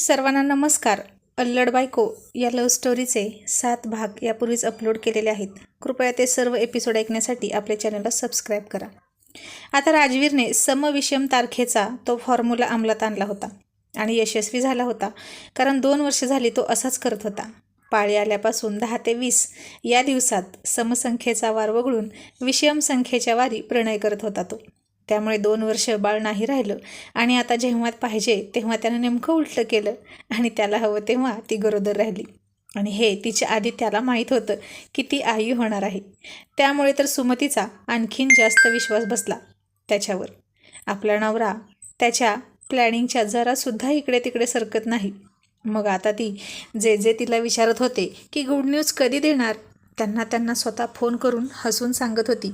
सर्वांना नमस्कार. अल्लड बायको या लव्ह स्टोरीचे सात भाग यापूर्वीच अपलोड केलेले आहेत. कृपया ते सर्व एपिसोड ऐकण्यासाठी आपल्या चॅनलला सबस्क्राईब करा. आता राजवीरने समविषम तारखेचा तो फॉर्म्युला अंमलात आणला होता आणि यशस्वी झाला होता. कारण दोन वर्ष झाली तो असाच करत होता. पाळी आल्यापासून दहा ते वीस या दिवसात समसंख्येचा वार वगळून विषम संख्येच्या वारी प्रणय करत होता तो. त्यामुळे दोन वर्ष बाळ नाही राहिलं. आणि आता जेव्हा पाहिजे तेव्हा त्यानं नेमकं उलटं केलं. आणि त्याला हवं तेव्हा ती गरोदर राहिली. आणि हे तिच्या आधी त्याला माहीत होतं की ती आई होणार आहे. त्यामुळे तर सुमतीचा आणखीन जास्त विश्वास बसला त्याच्यावर. आपला नवरा त्याच्या प्लॅनिंगच्या जरासुद्धा इकडे तिकडे सरकत नाही. मग आता ती जे जे तिला विचारत होते की गुड न्यूज कधी देणार त्यांना त्यांना स्वतः फोन करून हसून सांगत होती.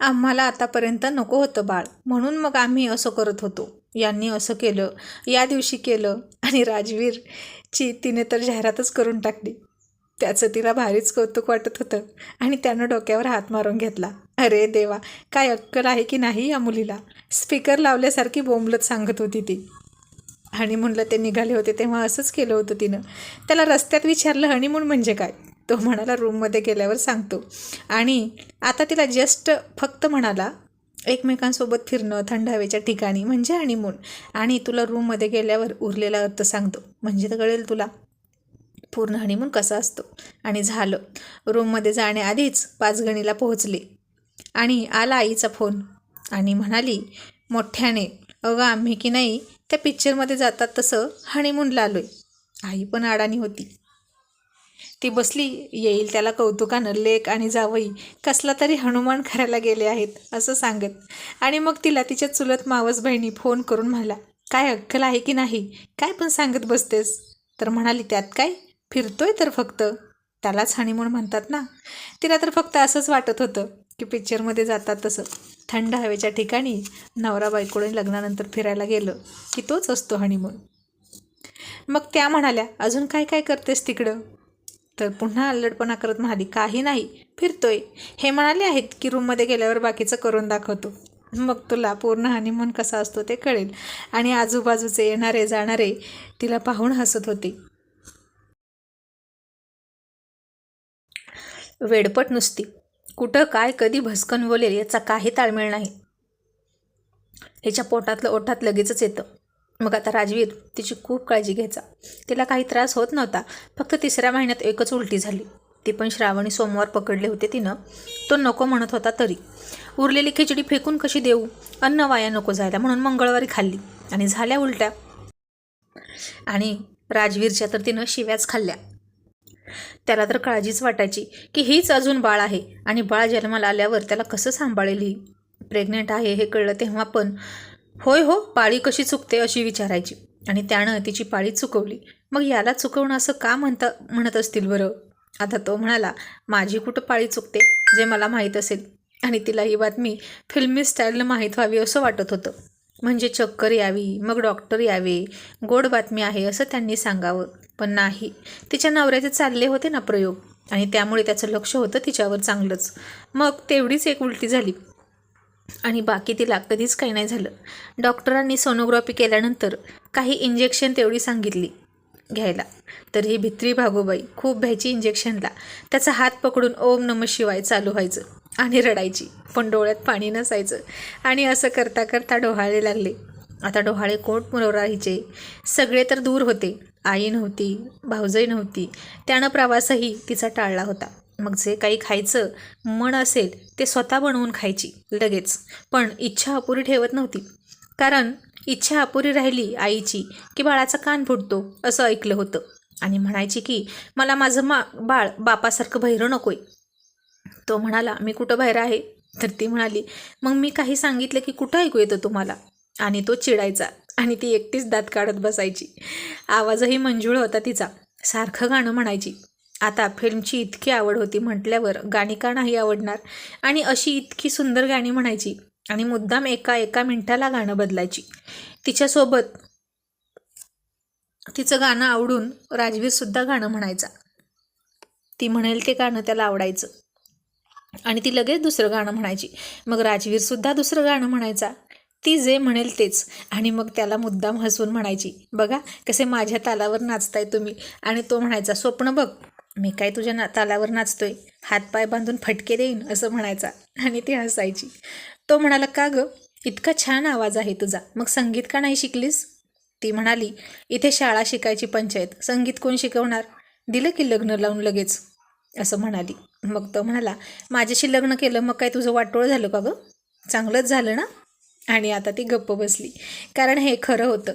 आम्हाला आतापर्यंत नको होतं बाळ. म्हणून मग आम्ही असं करत होतो. यांनी असं केलं या दिवशी केलं आणि राजवीरची तिने तर जाहिरातच करून टाकली. त्याचं तिला भारीच कौतुक वाटत होतं आणि त्यानं डोक्यावर हात मारून घेतला. अरे देवा काय अक्कल आहे की नाही या मुलीला? स्पीकर लावल्यासारखी बोंबलत सांगत होती ती. आणि म्हणलं ते निघाले होते तेव्हा असंच केलं होतं तिनं. त्याला रस्त्यात विचारलं हनीमून म्हणजे काय? तो म्हणाला रूममध्ये गेल्यावर सांगतो. आणि आता तिला जस्ट फक्त म्हणाला एकमेकांसोबत फिरणं थंड हवेच्या ठिकाणी म्हणजे हनीमून आणि तुला रूममध्ये गेल्यावर उरलेला अर्थ सांगतो. म्हणजे तर कळेल तुला. पूर्ण हनीमून कसा असतो? आणि झालं. रूममध्ये जाण्याआधीच पाचगणीला पोहोचले. आणि आला आईचा फोन आणि म्हणाली मोठ्याने अगं आम्ही की नाही त्या पिक्चरमध्ये जातात तसं हनीमूनला आलो आहे आई पण अडाणी होती. ती बसली येईल त्याला कौतुकानं लेक आणि जावई कसला तरी हनुमान करायला गेले आहेत असं सांगत. आणि मग तिला तिच्या चुलत मावस बहिणी फोन करून म्हणाला काय अक्कल आहे की नाही? काय पण सांगत बसतेस? तर म्हणाली त्यात काय? फिरतोय तर फक्त. त्यालाच हनीमून म्हणतात ना. तिला तर फक्त असंच वाटत होतं की पिक्चरमध्ये जातात तसं. थंड हवेच्या ठिकाणी नवरा बायकोडून लग्नानंतर फिरायला गेलं की तोच असतो हनीमून मग त्या म्हणाल्या अजून काय काय करतेस तिकडं? तर पुन्हा अल्लडपणा करत म्हणाली काही नाही फिरतोय. हे म्हणाले आहेत की रूममध्ये गेल्यावर बाकीचं करून दाखवतो. मग तुला पूर्ण हनीमून कसा असतो ते कळेल. आणि आजूबाजूचे येणारे जाणारे तिला पाहून हसत होते. वेडपट नुसती. कुठं काय कधी भस्कन बोलेल याचा काही ताळमेळ नाही. हिच्या पोटातलं ओठात लगेचच येतं. मग आता राजवीर तिची खूप काळजी घ्यायचा. तिला काही त्रास होत नव्हता फक्त तिसऱ्या महिन्यात एकच उलटी झाली. ती पण श्रावणी सोमवार पकडले होते तिनं. तो नको म्हणत होता तरी. उरलेली खिचडी फेकून कशी देऊ? अन्न वाया नको जायला म्हणून मंगळवारी खाल्ली. आणि झाल्या उलट्या. आणि राजवीरच्या तर तिनं शिव्याच खाल्ल्या. त्याला तर काळजीच वाटायची की हीच अजून बाळ आहे आणि बाळ जन्माला आल्यावर त्याला कसं सांभाळेल ही? प्रेग्नेंट आहे हे कळलं तेव्हा पण होय हो पाळी कशी चुकते अशी विचारायची. आणि त्यानं तिची पाळी चुकवली. मग याला चुकवणं असं का म्हणता म्हणत असतील बरं? आता तो म्हणाला माझी कुठं पाळी चुकते जे मला माहीत असेल? आणि तिला ही बातमी फिल्मी स्टाईलनं माहीत व्हावी असं वाटत होतं. म्हणजे चक्कर यावी मग डॉक्टर यावे गोड बातमी आहे असं त्यांनी सांगावं. पण नाही तिच्या नवऱ्याचे चालले होते ना प्रयोग. आणि त्यामुळे त्याचं लक्ष होतं तिच्यावर चांगलंच. मग तेवढीच एक उलटी झाली. आणि बाकी तिला कधीच काही नाही झालं. डॉक्टरांनी सोनोग्राफी केल्यानंतर काही इंजेक्शन तेवढी सांगितली घ्यायला. तर ही भित्री भागोबाई खूप भ्यायची इंजेक्शनला त्याचा हात पकडून ओम नम शिवाय चालू व्हायचं आणि रडायची. पण डोळ्यात पाणी नसायचं. आणि असं करता करता डोहाळे लागले. आता डोहाळे कोट मुरवराहीचे सगळे तर दूर होते. आई नव्हती भाऊजाई नव्हती. त्यानं प्रवासही तिचा टाळला होता. मग जे काही खायचं मन असेल ते स्वतः बनवून खायची लगेच. पण इच्छा अपुरी ठेवत नव्हती. कारण इच्छा अपुरी राहिली आईची की बाळाचा कान फुटतो असं ऐकलं होतं. आणि म्हणायची की मला माझं मा बाळ बापासारखं बहिरं नकोय. तो म्हणाला मी कुठं बाहेर आहे? तर ती म्हणाली मग मी काही सांगितलं की कुठं ऐकू येतं तुम्हाला? आणि तो चिडायचा आणि ती एकटीच दात काढत बसायची. आवाजही मंजूळ होता तिचा. सारखं गाणं म्हणायची. आता फिल्मची इतकी आवड होती म्हटल्यावर गाणी का नाही आवडणार. आणि अशी इतकी सुंदर गाणी म्हणायची आणि मुद्दाम एका एका मिनिटाला गाणं बदलायची. तिच्यासोबत तिचं गाणं आवडून राजवीरसुद्धा गाणं म्हणायचा. ती म्हणेल ते गाणं त्याला आवडायचं. आणि ती लगेच दुसरं गाणं म्हणायची. मग राजवीरसुद्धा दुसरं गाणं म्हणायचा. ती जे म्हणेल तेच. आणि मग त्याला मुद्दाम हसून म्हणायची बघा कसे माझ्या तालावर नाचताय तुम्ही. आणि तो म्हणायचा स्वप्न बघ. मी काय तुझ्या ना तालावर नाचतोय. हातपाय बांधून फटके देईन असं म्हणायचा. आणि ती हसायची. तो म्हणाला का गं? इतका छान आवाज आहे तुझा. मग संगीत का नाही शिकलीस? ती म्हणाली इथे शाळा शिकायची पंचायत. संगीत कोण शिकवणार? दिलं की लग्न लावून लगेच. असं म्हणाली. मग तो म्हणाला माझ्याशी लग्न केलं मग काय तुझं वाटोळ झालं का गं? चांगलंच झालं ना? आणि आता ती गप्प बसली. कारण हे खरं होतं.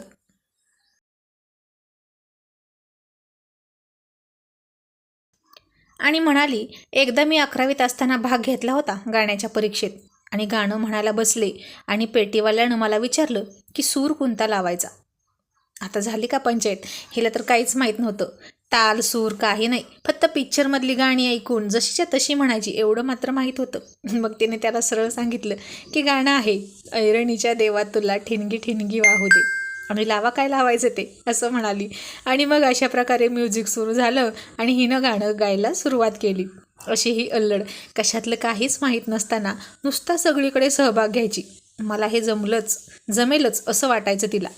आणि म्हणाली एकदा मी अकरावीत असताना भाग घेतला होता गाण्याच्या परीक्षेत. आणि गाणं म्हणायला बसले आणि पेटीवाल्यानं मला विचारलं की सूर कोणता लावायचा? आता झाली का पंचायत? हिला तर काहीच माहीत नव्हतं. ताल सूर काही नाही. फक्त पिक्चरमधली गाणी ऐकून जशीच्या तशी म्हणायची एवढं मात्र माहीत होतं. मग तिने त्याला सरळ सांगितलं की गाणं आहे ऐरणीच्या देवा तुला ठिणगी ठिणगी वाहू दे. आणि लावा काय लावायचं ते असं म्हणाली. आणि मग अशा प्रकारे म्युझिक सुरू झालं आणि हिनं गाणं गायला सुरुवात केली. अशी ही अल्लड. कशातलं काहीच माहीत नसताना नुसता सगळीकडे सहभाग घ्यायची. मला हे जमलंच जमेलच असं वाटायचं तिला.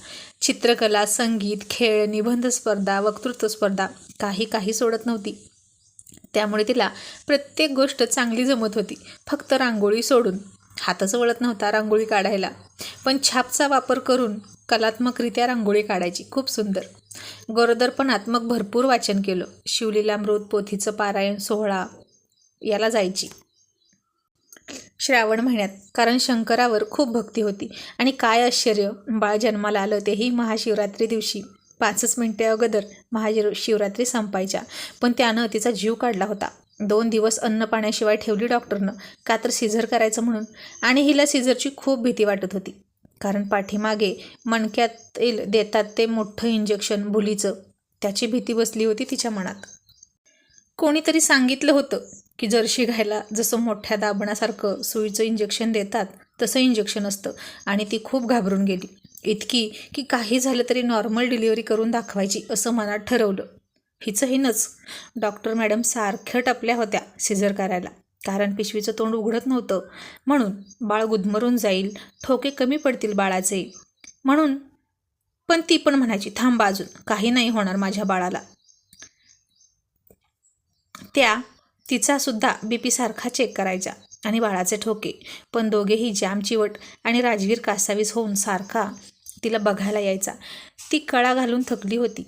चित्रकला संगीत खेळ निबंध स्पर्धा वक्तृत्व स्पर्धा काही काही सोडत नव्हती. त्यामुळे तिला प्रत्येक गोष्ट चांगली जमत होती. फक्त रांगोळी सोडून. हातच वळत नव्हता रांगोळी काढायला. पण छापचा वापर करून कलात्मकरित्या रांगोळी काढायची. खूप सुंदर. गरोदरपणात्मक भरपूर वाचन केलं. शिवलीलामृत पोथीचं पारायण सोहळा याला जायची. श्रावण महिन्यात. कारण शंकरावर खूप भक्ती होती. आणि काय आश्चर्य बाळ जन्माला आलं तेही महाशिवरात्री दिवशी. पाचच मिनिटे अगोदर महाशिव शिवरात्री संपायच्या. पण त्यानं तिचा जीव काढला होता. दोन दिवस अन्न पाण्याशिवाय ठेवली डॉक्टरनं. का तर सिझर करायचं म्हणून. आणि हिला सिझरची खूप भीती वाटत होती. कारण पाठीमागे मणक्यातील देतात ते मोठं इंजेक्शन भुलीचं त्याची भीती बसली होती तिच्या मनात. कोणीतरी सांगितलं होतं की जर्शी घायला जसं मोठ्या दाबणासारखं सुईचं इंजेक्शन देतात तसं इंजेक्शन असतं आणि ती खूप घाबरून गेली. इतकी की काही झालं तरी नॉर्मल डिलिव्हरी करून दाखवायची असं मनात ठरवलं. हिचं हिनंच डॉक्टर मॅडम सारख्या टपल्या होत्या सिझर करायला कारण पिशवीचं तोंड उघडत नव्हतं. म्हणून बाळ गुदमरून जाईल ठोके कमी पडतील बाळाचे. म्हणून पण ती पण म्हणायची थांब अजून काही नाही होणार माझ्या बाळाला. त्या तिचासुद्धा बी पी सारखा चेक करायचा आणि बाळाचे ठोके. पण दोघेही जाम चिवट आणि राजवीर कासावीस होऊन सारखा तिला बघायला यायचा. ती कळा घालून थकली होती.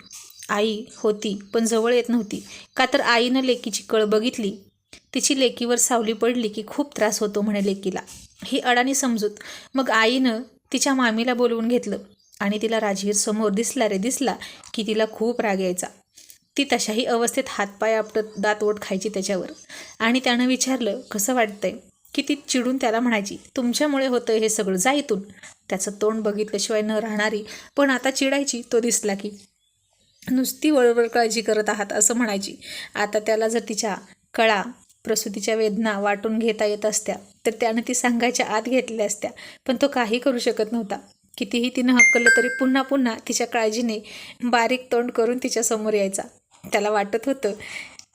आई होती पण जवळ येत नव्हती. का तर आईनं लेकीची कळ बघितली तिची लेकीवर सावली पडली की खूप त्रास होतो म्हणे लेकीला. ही अडाणी समजूत. मग आईनं तिच्या मामीला बोलवून घेतलं आणि तिला राजवीर समोर दिसला रे दिसला की तिला खूप राग यायचा. ती तशाही अवस्थेत हातपाय आपटत दात ओट खायची त्याच्यावर. आणि त्यानं विचारलं कसं वाटतंय? की ती चिडून त्याला म्हणायची तुमच्यामुळे होतं हे सगळं जा इथून. त्याचं तोंड बघितल्याशिवाय न राहणारी पण आता चिडायची तो दिसला की. नुसती वळवळ काळजी करत आहात असं म्हणायची. आता त्याला जर तिच्या कळा प्रसूतीच्या वेदना वाटून घेता येत असत्या तर त्यानं ती सांगायच्या आत घेतल्या असत्या. पण तो काही करू शकत नव्हता. कितीही तिनं हक्कलं तरी पुन्हा पुन्हा तिच्या काळजीने बारीक तोंड करून तिच्यासमोर यायचा. त्याला वाटत होतं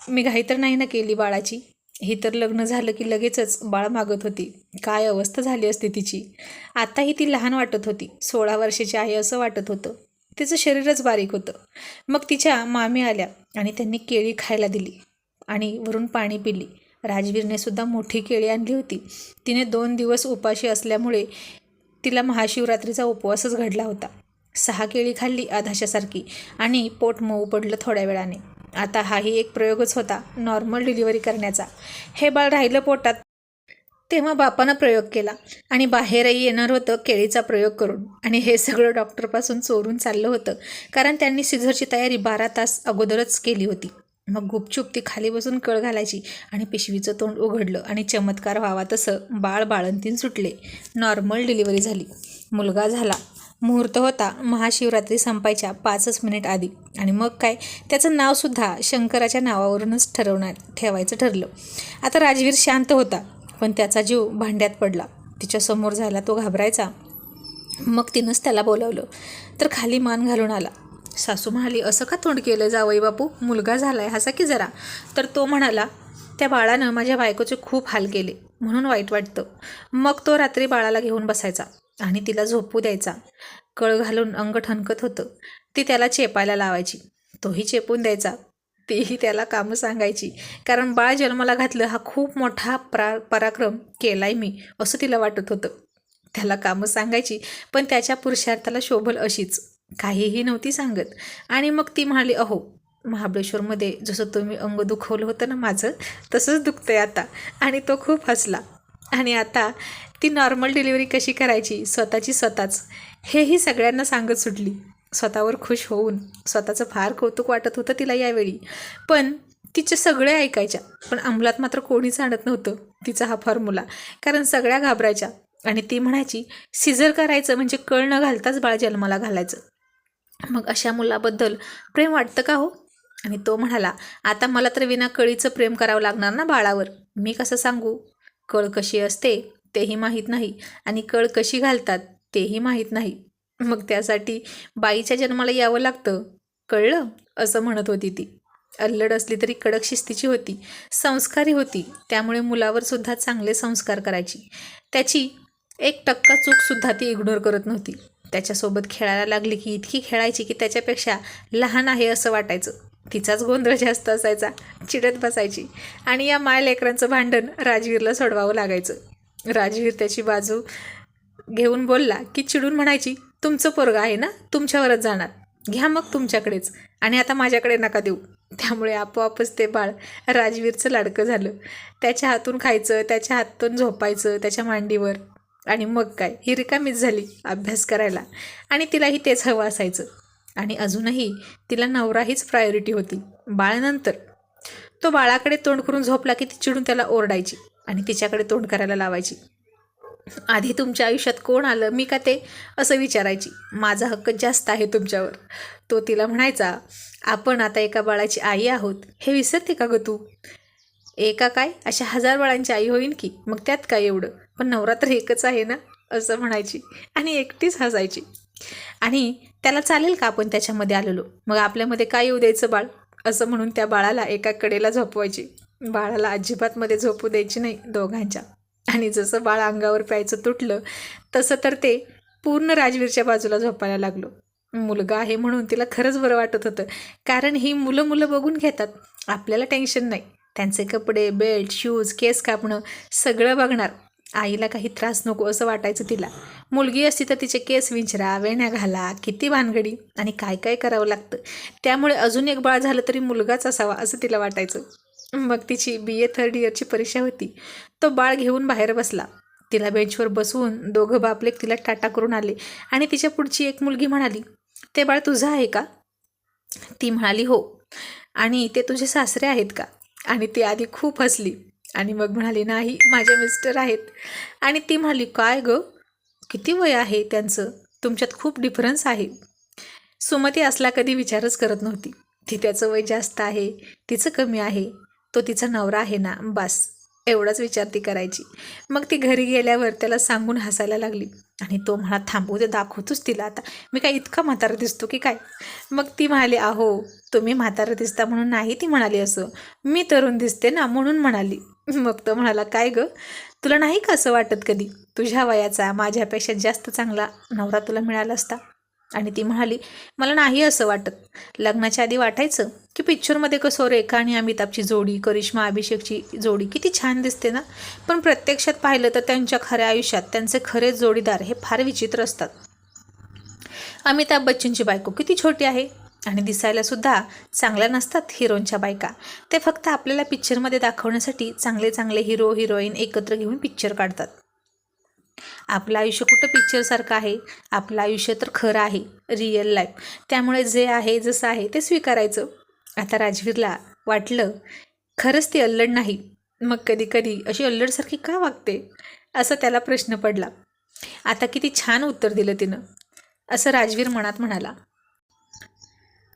मी घाई तर नाही ना केली बाळाची? ही तर लग्न झालं की लगेचच बाळ मागत होती. काय अवस्था झाली असते तिची? आताही ती लहान वाटत होती. सोळा वर्षाची आहे असं वाटत होतं. तिचं शरीरच बारीक होतं. मग तिच्या मामी आल्या आणि त्यांनी केळी खायला दिली आणि वरून पाणी पिली. राजवीरने सुद्धा मोठी केळी आणली होती. तिने दोन दिवस उपाशी असल्यामुळे तिला महाशिवरात्रीचा उपवासच घडला होता. सहा केळी खाल्ली आधाशासारखी आणि पोट मऊ पडलं थोड्या वेळाने. आता हाही एक प्रयोगच होता नॉर्मल डिलिव्हरी करण्याचा. हे बाळ राहिलं पोटात. तेव्हा बापानं प्रयोग केला आणि बाहेरही येणार होतं केळीचा प्रयोग करून. आणि हे सगळं डॉक्टरपासून चोरून चाललं होतं कारण त्यांनी सिझरची तयारी बारा तास अगोदरच केली होती. मग गुपचूप ती खाली बसून कळ घालायची आणि पिशवीचं तोंड उघडलं आणि चमत्कार व्हावा तसं बाळ बाळंतीन सुटले. नॉर्मल डिलिव्हरी झाली. मुलगा झाला. मुहूर्त होता महाशिवरात्री संपायच्या पाचच मिनिट आधी. आणि मग काय? त्याचं नावसुद्धा शंकराच्या नावावरूनच ठरवण्यात ठेवायचं ठरलं. आता राजवीर शांत होता पण त्याचा जीव भांड्यात पडला. तिच्यासमोर झाला तो घाबरायचा. मग तिनंच त्याला बोलावलं. तर खाली मान घालून आला. सासू म्हणाली असं का तोंड केलं जावई बापू? मुलगा झालाय हसा की जरा? तर तो म्हणाला त्या बाळानं माझ्या बायकोचे खूप हाल केले म्हणून वाईट वाटतं. मग तो रात्री बाळाला घेऊन बसायचा आणि तिला झोपू द्यायचा. कळ घालून अंग ठणकत होतं. ती त्याला चेपायला लावायची. तोही चेपून द्यायचा. तीही त्याला कामं सांगायची. कारण बाळ जन्माला घातलं हा खूप मोठा प्रा पराक्रम केलाय मी असं तिला वाटत होतं. त्याला कामं सांगायची पण त्याच्या पुरुषार्थाला शोभल अशीच. काहीही नव्हती सांगत. आणि मग ती म्हणाली अहो महाबळेश्वरमध्ये जसं तुम्ही अंग दुखवलं होतं ना माझं तसंच दुखतंय आता. आणि तो खूप हसला. आणि आता ती नॉर्मल डिलिव्हरी कशी करायची? स्वतःची स्वतःच. हेही सगळ्यांना सांगत सुटली. स्वतःवर खुश होऊन स्वतःचं फार कौतुक वाटत होतं तिला यावेळी. पण तिचे सगळे ऐकायच्या. पण अंमलात मात्र कोणीच आणत नव्हतं. तिचा हा फॉर्म्युला कारण सगळ्या घाबरायच्या. आणि ती म्हणायची सिझर करायचं म्हणजे कळ न घालताच बाळ जन्माला घालायचं. मग अशा मुलाबद्दल प्रेम वाटतं का हो? आणि तो म्हणाला आता मला तर विना कळीचं प्रेम करावं लागणार ना बाळावर. मी कसं सांगू? कळ कशी असते तेही माहीत नाही. आणि कळ कशी घालतात तेही माहीत नाही. मग त्यासाठी बाईच्या जन्माला यावं लागतं. कळलं? असं म्हणत होती ती. अल्लड असली तरी कडक शिस्तीची होती. संस्कारी होती. त्यामुळे मुलावर सुद्धा चांगले संस्कार करायची. त्याची एक टक्का चूकसुद्धा ती इग्नोर करत नव्हती. त्याच्यासोबत खेळायला लागली की इतकी खेळायची की त्याच्यापेक्षा लहान आहे असं वाटायचं. तिचाच गोंधळ जास्त असायचा. चिडत बसायची. आणि या माय लेकरांचं भांडण राजवीरला सोडवावं लागायचं. राजवीर त्याची बाजू घेऊन बोलला की चिडून म्हणायची तुमचं पोरग आहे ना? तुमच्यावरच जाणार. घ्या मग तुमच्याकडेच. आणि आता माझ्याकडे नका देऊ. त्यामुळे आपोआपच ते बाळ राजवीरचं लाडकं झालं. त्याच्या हातून खायचं त्याच्या हातून झोपायचं त्याच्या मांडीवर. आणि मग काय? ही रिकामीच झाली अभ्यास करायला. आणि तिलाही तेच हवं असायचं. आणि अजूनही तिला नवरा हीच प्रायोरिटी होती. बाळानंतर तो बाळाकडे तोंड करून झोपला की ती चिडून त्याला ओरडायची आणि तिच्याकडे तोंड करायला लावायची. आधी तुमच्या आयुष्यात कोण आलं? मी का ते? असं विचारायची. माझा हक्क जास्त आहे तुमच्यावर. तो तिला म्हणायचा आपण आता एका बाळाची आई आहोत. हे विसरते का ग तू? एका काय? अशा हजार बाळांची आई होईन की. मग त्यात काय एवढं? पण नवरात्र एकच आहे ना असं म्हणायची. आणि एकटीच हसायची. आणि त्याला चालेल का आपण त्याच्यामध्ये आलेलो? मग आपल्यामध्ये काय येऊ द्यायचं बाळ? असं म्हणून त्या बाळाला एका कडेला झोपवायची. बाळाला अजिबातमध्ये झोपू द्यायची नाही दोघांच्या. आणि जसं बाळ अंगावर प्यायचं तुटलं तसं तर ते पूर्ण राजवीरच्या बाजूला झोपायला लागलो. मुलगा आहे म्हणून तिला खरंच बरं वाटत होतं. कारण ही मुलं मुलं बघून घेतात. आपल्याला टेन्शन नाही. त्यांचे कपडे बेल्ट शूज केस कापणं सगळं बघणार. आईला काही त्रास नको असं वाटायचं तिला. मुलगी असती तर तिचे केस विंचरा वेण्या घाला किती भानगडी आणि काय काय करावं लागतं. त्यामुळे अजून एक बाळ झालं तरी मुलगाच असावा असं तिला वाटायचं. मग तिची बी ए थर्ड इयरची परीक्षा होती. तो बाळ घेऊन बाहेर बसला. तिला बेंचवर बसवून दोघं बापलेक तिला टाटा करून आले आणि तिच्या पुढची एक मुलगी म्हणाली ते बाळ तुझं आहे का? ती म्हणाली हो. आणि ते तुझे सासरे आहेत का? आणि ती आधी खूप हसली. आणि मग म्हणाली नाही माझे मिस्टर आहेत. आणि ती म्हणाली काय ग? किती वय आहे त्यांचं? तुमच्यात खूप डिफरन्स आहे. सुमती असला कधी विचारच करत नव्हती. ती त्याचं वय जास्त आहे तिचं कमी आहे तो तिचा नवरा आहे ना बस. एवढाच विचार ती करायची. मग ती घरी गेल्यावर त्याला सांगून हसायला लागली. आणि तो म्हणा थांबू दे दाखवतोच तिला आता. मी काय इतका म्हातारा दिसतो की काय? मग ती म्हणाली अहो तुम्ही म्हातारा दिसता म्हणून नाही ती म्हणाली असं. मी तरुण दिसते ना म्हणून म्हणाली. मग तो म्हणाला काय ग? तुला नाही का असं वाटत कधी? तुझ्या वयाचा माझ्यापेक्षा जास्त चांगला नवरा तुला मिळाला असता. आणि ती म्हणाली मला नाही असं वाटत. लग्नाच्या आधी वाटायचं की पिक्चरमध्ये कसं रेखा आणि अमिताभची जोडी करिश्मा अभिषेकची जोडी किती छान दिसते ना? पण प्रत्यक्षात पाहिलं तर त्यांच्या खऱ्या आयुष्यात त्यांचे खरे जोडीदार हे फार विचित्र असतात. अमिताभ बच्चनची बायको किती छोटी आहे? आणि दिसायला सुद्धा चांगल्या नसतात हिरोईनच्या बायका. ते फक्त आपल्याला पिक्चरमध्ये दाखवण्यासाठी चांगले चांगले हिरो हिरोईन एकत्र घेऊन पिक्चर काढतात. आपलं आयुष्य कुठं पिक्चरसारखं आहे? आपलं आयुष्य तर खरं आहे रिअल लाईफ त्यामुळे जे आहे जसं आहे ते स्वीकारायचं. आता राजवीरला वाटलं खरंच ती अल्लड नाही. मग कधी कधी अशी अल्लडसारखी का वागते? असं त्याला प्रश्न पडला. आता किती छान उत्तर दिलं तिनं. असं राजवीर मनात म्हणाला.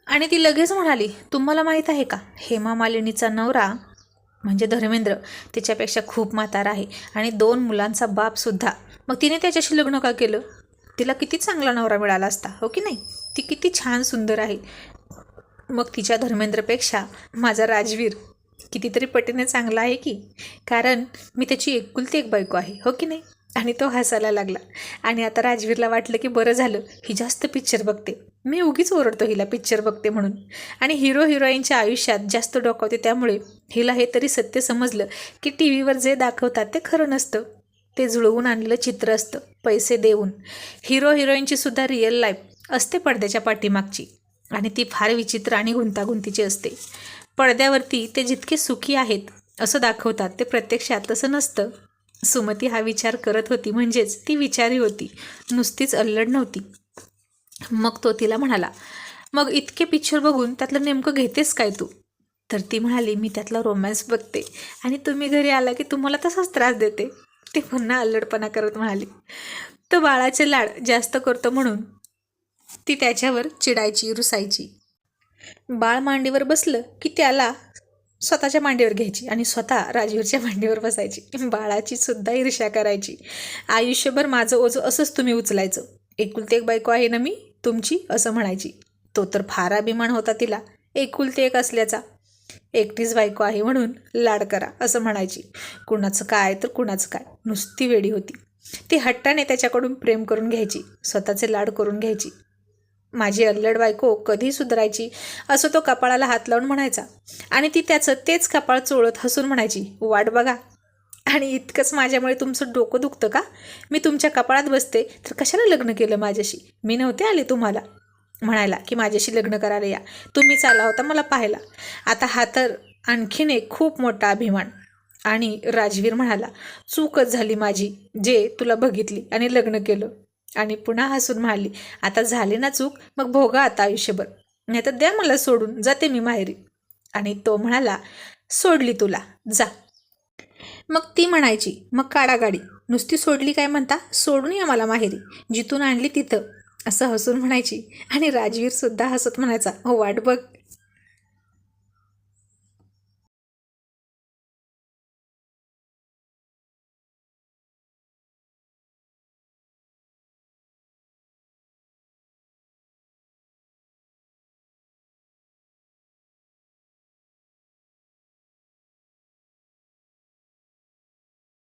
आणि ती लगेच म्हणाली तुम्हाला माहीत आहे का? हेमा मालिनीचा नवरा म्हणजे धर्मेंद्र तिच्यापेक्षा खूप म्हातारा आहे आणि दोन मुलांचा बापसुद्धा मग तिने त्याच्याशी लग्न का केलं? तिला किती चांगला नवरा मिळाला असता हो की नाही? ती किती छान सुंदर आहे. मग तिच्या धर्मेंद्रपेक्षा माझा राजवीर कितीतरी पटीने चांगला आहे की? कारण मी त्याची एकुलती एक बायको आहे हो की नाही? आणि तो हसायला लागला. आणि आता राजवीरला वाटलं की बरं झालं ही जास्त पिक्चर बघते. मी उगीच ओरडतो हिला पिक्चर बघते म्हणून. आणि हिरो हिरोईनच्या आयुष्यात जास्त डोकावते त्यामुळे हिला हे तरी सत्य समजलं की टी व्हीवर जे दाखवतात ते खरं नसतं. ते जुळवून आणलेलं चित्र असतं पैसे देऊन. हिरो हिरोईनची सुद्धा रिअल लाईफ असते पडद्याच्या पाठीमागची. आणि ती फार विचित्र आणि गुंतागुंतीची असते. पडद्यावरती ते जितके सुखी आहेत असं दाखवतात ते प्रत्यक्षात तसं नसतं. सुमती हा विचार करत होती. म्हणजेच ती विचारी होती. नुसतीच अल्लड नव्हती. मग तो तिला म्हणाला मग इतके पिक्चर बघून त्यातलं नेमकं घेतेस काय तू? तर ती म्हणाली मी त्यातला रोमॅन्स बघते आणि तुम्ही घरी आला की तुम्हाला तसाच त्रास देते. ती पुन्हा अल्लडपणा करत म्हणाली तो बाळाचे लाड जास्त करतो म्हणून ती त्याच्यावर चिडायची रुसायची. बाळ मांडीवर बसलं की त्याला स्वतःच्या मांडीवर घ्यायची आणि स्वतः राजवीरच्या मांडीवर बसायची. बाळाची सुद्धा ईर्ष्या करायची. आयुष्यभर माझं ओझं असंच तुम्ही उचलायचं. एकुलते एक बायको आहे ना मी? तुमची? असं म्हणायची. तो तर फार अभिमान होता तिला. एकुलते एक असल्याचा. एकटीच बायको आहे म्हणून लाड करा असं म्हणायची. कुणाचं काय तर कुणाचं काय. नुसती वेडी होती. ती हट्टाने त्याच्याकडून प्रेम करून घ्यायची. स्वतःचे लाड करून घ्यायची. माझी अल्लड बायको कधी सुधारायची? असं तो कपाळाला हात लावून म्हणायचा. आणि ती त्याचं तेच कपाळ चोळत हसून म्हणायची वाट बघा. आणि इतकंच माझ्यामुळे तुमचं डोकं दुखतं का? मी तुमच्या कपाळात बसते तर कशाला लग्न केलं माझ्याशी? मी नव्हते आले तुम्हाला. म्हणायला की माझ्याशी लग्न करायला या. तुम्हीच आला होता मला पाहायला. आता हा तर आणखीन एक खूप मोठा अभिमान. आणि राजवीर म्हणाला चूकच झाली माझी जे तुला बघितली आणि लग्न केलं. आणि पुन्हा हसून म्हणाली आता झाली ना चूक मग भोगा आता आयुष्यभर. नाही तर द्या मला सोडून जाते मी माहेरी. आणि तो म्हणाला सोडली तुला जा. मग ती म्हणायची मग काढा गाडी. नुसती सोडली काय म्हणता? सोडून या मला माहेरी. जिथून आणली तिथं. असं हसून म्हणायची. आणि राजवीरसुद्धा हसत म्हणायचा हो वाट बघ.